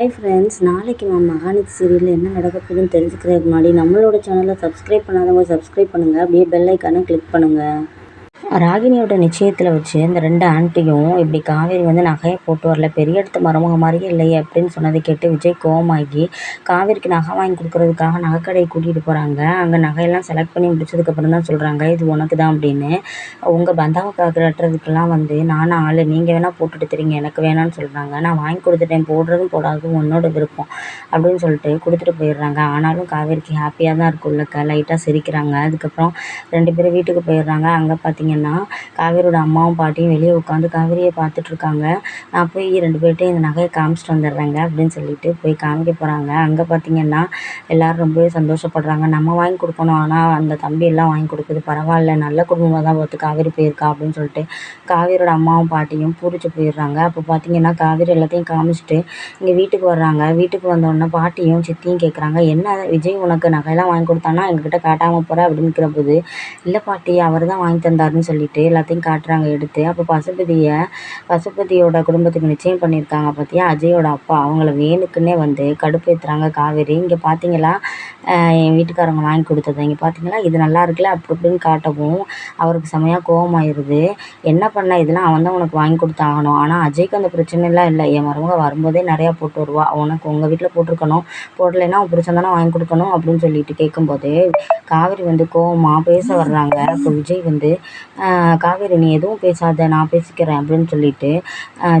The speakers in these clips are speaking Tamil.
ஹாய் ஃப்ரெண்ட்ஸ் நாளைக்கு நம்ம மகாநதி சீரியலில் என்ன நடக்க போகுதுன்னு தெரிஞ்சுக்கிறதுக்கு முன்னாடி நம்மளோட சேனலை சப்ஸ்கிரைப் பண்ணாதவங்க சப்ஸ்கிரைப் பண்ணுங்கள் அப்படியே பெல் ஐக்கானை கிளிக் பண்ணுங்கள் ராகினியோட நிச்சயத்தில் வச்சு இந்த ரெண்டு ஆண்டியும் இப்படி காவேரி வந்து நகையை போட்டு வரல பெரிய இடத்து மருமக மாதிரியே இல்லையே அப்படின்னு சொன்னதை கேட்டு விஜய் கோவமாகி காவேரிக்கு நகை வாங்கி கொடுக்குறதுக்காக நகைக்கடையை கூட்டிகிட்டு போகிறாங்க அங்கே நகையெல்லாம் செலக்ட் பண்ணி முடிச்சதுக்கப்புறம் தான் சொல்கிறாங்க இது உனக்கு தான் அப்படின்னு. உங்கள் பந்தாவை கட்டுறதுக்கெல்லாம் வந்து நானும் ஆள் நீங்கள் வேணால் போட்டுட்டு தெரியுங்க எனக்கு வேணான்னு சொல்கிறாங்க நான் வாங்கி கொடுத்துட்டேன் போடுறதும் போடாததும் உன்னோட விருப்பம் அப்படின்னு சொல்லிட்டு கொடுத்துட்டு போயிடுறாங்க. ஆனாலும் காவேரிக்கு ஹாப்பியாக தான் இருக்கும் உள்ளக்க லைட்டாக சிரிக்கிறாங்க. அதுக்கப்புறம் ரெண்டு பேரும் வீட்டுக்கு போயிடுறாங்க. அங்கே பார்த்தீங்கன்னா பார்த்தீங்கன்னா காவேரியோட அம்மாவும் பாட்டியும் வெளியே உட்காந்து காவேரியை பார்த்துட்ருக்காங்க. நான் போய் ரெண்டு பேர்கிட்டையும் இந்த நகையை காமிச்சிட்டு வந்துடுறேங்க அப்படின்னு சொல்லிட்டு போய் காமிக்க போகிறாங்க அங்கே பார்த்தீங்கன்னா எல்லோரும் ரொம்பவே சந்தோஷப்படுறாங்க. நம்ம வாங்கி கொடுக்கணும். ஆனால் அந்த தம்பி எல்லாம் வாங்கி கொடுக்குது. பரவாயில்ல. நல்ல குடும்பமாக தான் பார்த்து காவேரி போயிருக்கா அப்படின்னு சொல்லிட்டு காவேரியோட அம்மாவும் பாட்டியும் பூரிச்சு போயிடுறாங்க. அப்போ பார்த்தீங்கன்னா காவேரி எல்லாத்தையும் காமிச்சிட்டு இங்கே வீட்டுக்கு வர்றாங்க. வீட்டுக்கு வந்தோடனே பாட்டியும் சித்தியும் கேட்குறாங்க என்ன விஜய் உனக்கு நகையெல்லாம் வாங்கி கொடுத்தானா எங்ககிட்ட காட்டாமல் போகிற அப்படின்னு போது இல்லை பாட்டி அவர் தான் வாங்கி தந்தாருன்னு சொல்லிட்டு எல்லாத்தையும் காட்டுறாங்க எடுத்து. அப்போ பசுபதியை பசுபதியோட குடும்பத்துக்கு நிச்சயம் பண்ணியிருக்காங்க பார்த்தியா அஜயோட அப்பா. அவங்கள வேணுக்குன்னே வந்து கடுப்பேற்றுறாங்க காவேரி. இங்கே பார்த்தீங்களா என் வீட்டுக்காரங்க வாங்கி கொடுத்தது. இங்கே பார்த்தீங்களா இது நல்லா இருக்குல்ல? அப்படி இப்படின்னு காட்டவும் அவருக்கு செமையாக கோவமாயிருது. என்ன பண்ண? இதெல்லாம் அவன் தான் உனக்கு வாங்கி கொடுத்தாகணும் ஆனால் அஜய்க்கு அந்த பிரச்சனைலாம் இல்லை. என் மருமக வரும்போதே நிறையா போட்டு வருவா. உனக்கு உங்கள் வீட்டில் போட்டிருக்கணும். போடலைன்னா உன் புருஷன் தானே வாங்கி கொடுக்கணும் அப்படின்னு சொல்லிட்டு கேட்கும்போது காவேரி வந்து கோவமாக பேச வர்றாங்க. அப்போ விஜய் வந்து காவேரி நீ எதுவும் பேசாத நான் பேசிக்கிறேன் அப்படின்னு சொல்லிட்டு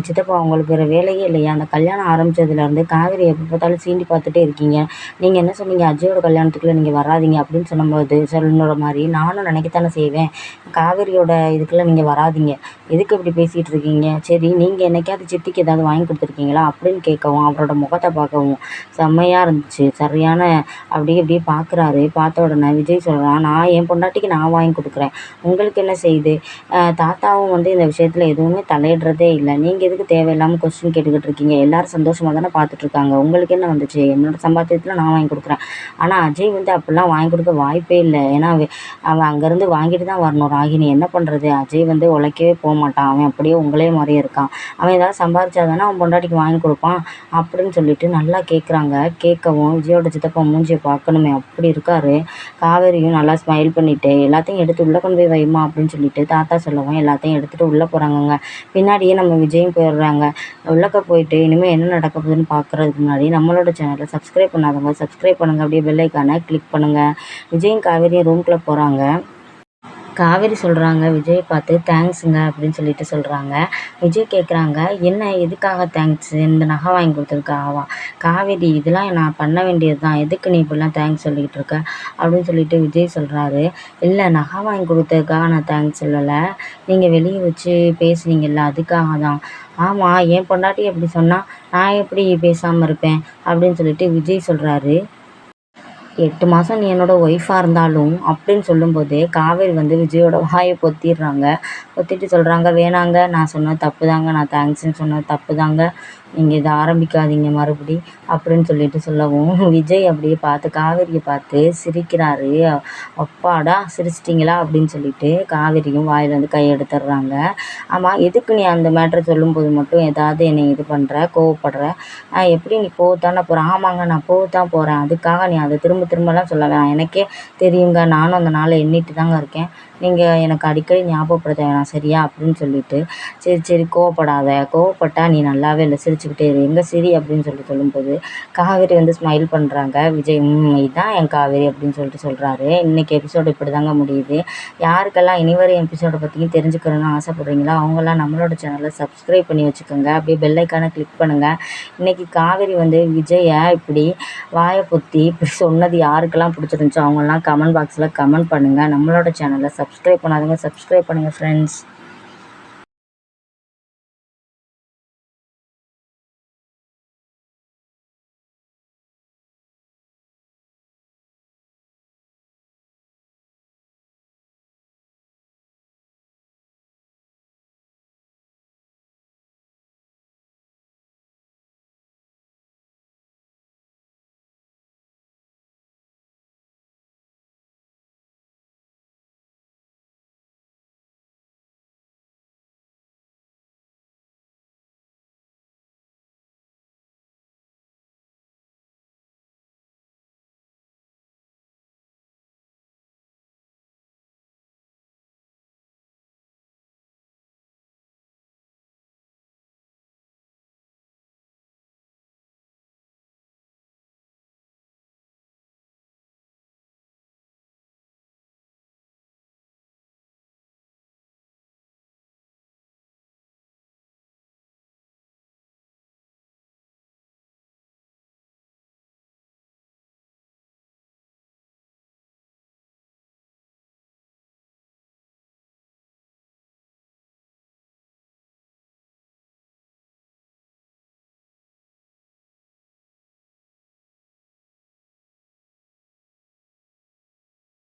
சித்தப்பா உங்களுக்கு வேறு வேலையே இல்லையா? அந்த கல்யாணம் ஆரம்பித்ததுலேருந்து காவேரி எப்போ பார்த்தாலும் சீண்டி பார்த்துட்டே இருக்கீங்க. நீங்கள் என்ன சொன்னீங்க? அஜயோட கல்யாணத்துக்குள்ளே நீங்கள் வராதீங்க அப்படின்னு சொல்லும்போது சொல்லுற மாதிரி நானும் நினைக்கத்தானே செய்வேன். காவேரியோட இதுக்குள்ளே நீங்கள் வராதீங்க. எதுக்கு இப்படி பேசிகிட்டு இருக்கீங்க? சரி நீங்கள் என்னைக்காவது சித்திக்கு ஏதாவது வாங்கி கொடுத்துருக்கீங்களா? அப்படின்னு கேட்கவும் அவரோட முகத்தை பார்க்கவும் செம்மையாக இருந்துச்சு. சரியான அப்படியே இப்படியே பார்க்குறாரு. பார்த்த உடனே விஜய் சொல்கிறான் நான் என் பொண்டாட்டிக்கு நான் வாங்கி கொடுக்குறேன். உங்களுக்கு என்ன செய்யுது தாத்தாவும் வந்து இந்த விஷயத்தில் எதுவுமே தலையிடுறதே இல்லை. நீங்கள் எதுக்கு தேவையில்லாமல் கொஸ்டின் கேட்டுக்கிட்டு இருக்கீங்க? எல்லோரும் சந்தோஷமாக தானே பார்த்துட்ருக்காங்க உங்களுக்கு என்ன வந்துச்சு? என்னோடய சம்பாத்தியத்தில் நான் வாங்கி கொடுக்குறேன். ஆனால் அஜய் வந்து அப்படிலாம் வாங்கி கொடுக்க வாய்ப்பே இல்லை. ஏன்னா அவன் அங்கேருந்து வாங்கிட்டு தான் வரணும். ராகினி என்ன பண்ணுறது அஜய் வந்து உழைக்கவே போக மாட்டான். அவன் அப்படியே உங்களே மாதிரியே இருக்கான். அவன் ஏதாவது சம்பாரிச்சா தானே அவன் பொண்டாட்டிக்கு வாங்கி கொடுப்பான். அப்படின்னு சொல்லிட்டு நல்லா கேட்குறாங்க கேட்கவும் விஜயோட சித்தப்பா மூஞ்சியை பார்க்கணுமே அப்படி இருக்கார். காவேரியும் நல்லா ஸ்மைல் பண்ணிவிட்டு எல்லாத்தையும் எடுத்து உள்ளே கொண்டு போய் வைமா அப்படின்னு சொல்லிட்டு தாத்தா சொல்லவும் எல்லாத்தையும் எடுத்துகிட்டு உள்ளே போகிறாங்கங்க பின்னாடியே நம்ம விஜயும் போயிடுறாங்க. உள்ளக்க போயிட்டு இனிமேல் என்ன நடக்க போகுதுன்னு பார்க்குறதுக்கு முன்னாடி நம்மளோட சேனலை சப்ஸ்கிரைப் பண்ணாதவங்க சப்ஸ்கிரைப் பண்ணுங்கள் அப்படியே பெல்லைக்கான கிளிக் பண்ணுங்கள் விஜயும் காவேரியும் ரூம்குள்ளே போகிறாங்க காவேரி சொல்கிறாங்க விஜயை பார்த்து தேங்க்ஸுங்க அப்படின்னு சொல்லிட்டு சொல்கிறாங்க விஜய் கேட்குறாங்க என்ன எதுக்காக தேங்க்ஸ் இந்த நகை வாங்கி கொடுத்ததுக்காகவா காவேரி இதெல்லாம் நான் பண்ண வேண்டியது தான் எதுக்கு நீ இப்படிலாம் தேங்க்ஸ் சொல்லிக்கிட்டு இருக்க? அப்படின்னு சொல்லிட்டு விஜய் சொல்கிறாரு இல்லை நகை வாங்கி கொடுத்ததுக்காக நான் தேங்க்ஸ் சொல்லலை. நீங்கள் வெளியே வச்சு பேசுனீங்கல்ல அதுக்காக தான். ஆமாம் என் பொண்டாட்டி அப்படி சொன்னால் நான் எப்படி பேசாமல் இருப்பேன்? அப்படின்னு சொல்லிட்டு விஜய் சொல்கிறாரு எட்டு மாதம் நீ என்னோடய ஒய்ஃபாக இருந்தாலும் அப்படின்னு சொல்லும்போதே காவேரி வந்து விஜயோட வாயை பொத்திடுறாங்க. பொத்திட்டு சொல்கிறாங்க வேணாங்க நான் சொன்னது தப்பு தாங்க நான் தேங்க்ஸ்ன்னு சொன்னது தப்பு தாங்க நீங்கள் இதை ஆரம்பிக்காதீங்க மறுபடி அப்படின்னு சொல்லிட்டு சொல்லவும் விஜய் அப்படியே பார்த்து காவேரியை பார்த்து சிரிக்கிறாரு. அப்பாடா சிரிச்சிட்டிங்களா அப்படின்னு சொல்லிட்டு காவேரியும் வாயிலேருந்து கையெடுத்துடுறாங்க கை எடுத்துடுறாங்க. ஆமாம் எதுக்கு நீ அந்த மேட்ரை சொல்லும்போது மட்டும் ஏதாவது என்னை இது பண்ணுற கோவப்படுற? எப்படி நீ போகத்தானே போகிற ஆமாங்க நான் போகத்தான் போகிறேன் அதுக்காக நீ அதை திரும்ப திரும்பலாம் சொல்ல வேணாம் எனக்கே தெரியுங்க நானும் அந்த நாளை எண்ணிட்டு தாங்க இருக்கேன். நீங்கள் எனக்கு அடிக்கடி ஞாபகப்படுத்த வேணாம் சரியா? அப்படின்னு சொல்லிட்டு. சரி சரி கோவப்படாத. கோவப்பட்டா நீ நல்லாவே இல்லை சிரிச்சுக்கிட்டே இரு. எங்கே சிரி அப்படின்னு சொல்லிட்டு சொல்லும்போது காவேரி வந்து ஸ்மைல் பண்ணுறாங்க விஜய் இதுதான் என் காவேரி அப்படின்னு சொல்லிட்டு சொல்கிறாரு இன்றைக்கி எபிசோடு இப்படி தாங்க முடியுது. யாருக்கெல்லாம் இனி எபிசோடை பற்றியும் தெரிஞ்சுக்கணும்னு ஆசைப்பட்றீங்களோ அவங்கெல்லாம் நம்மளோட சேனலை சப்ஸ்கிரைப் பண்ணி வச்சுக்கோங்க. அப்படியே பெல்லைக்கான கிளிக் பண்ணுங்கள் இன்றைக்கி காவேரி வந்து விஜயை இப்படி வாயை பொத்தி இப்படி சொன்னது யாருக்கெல்லாம் பிடிச்சிருந்துச்சோ அவங்கெல்லாம் கமெண்ட் பாக்ஸில் கமெண்ட் பண்ணுங்கள் நம்மளோட சேனலை சப் சப்ஸ்கிரைப் பண்ணாதவங்க சப்ஸ்கிரைப் பண்ணுங்கள் ஃப்ரெண்ட்ஸ்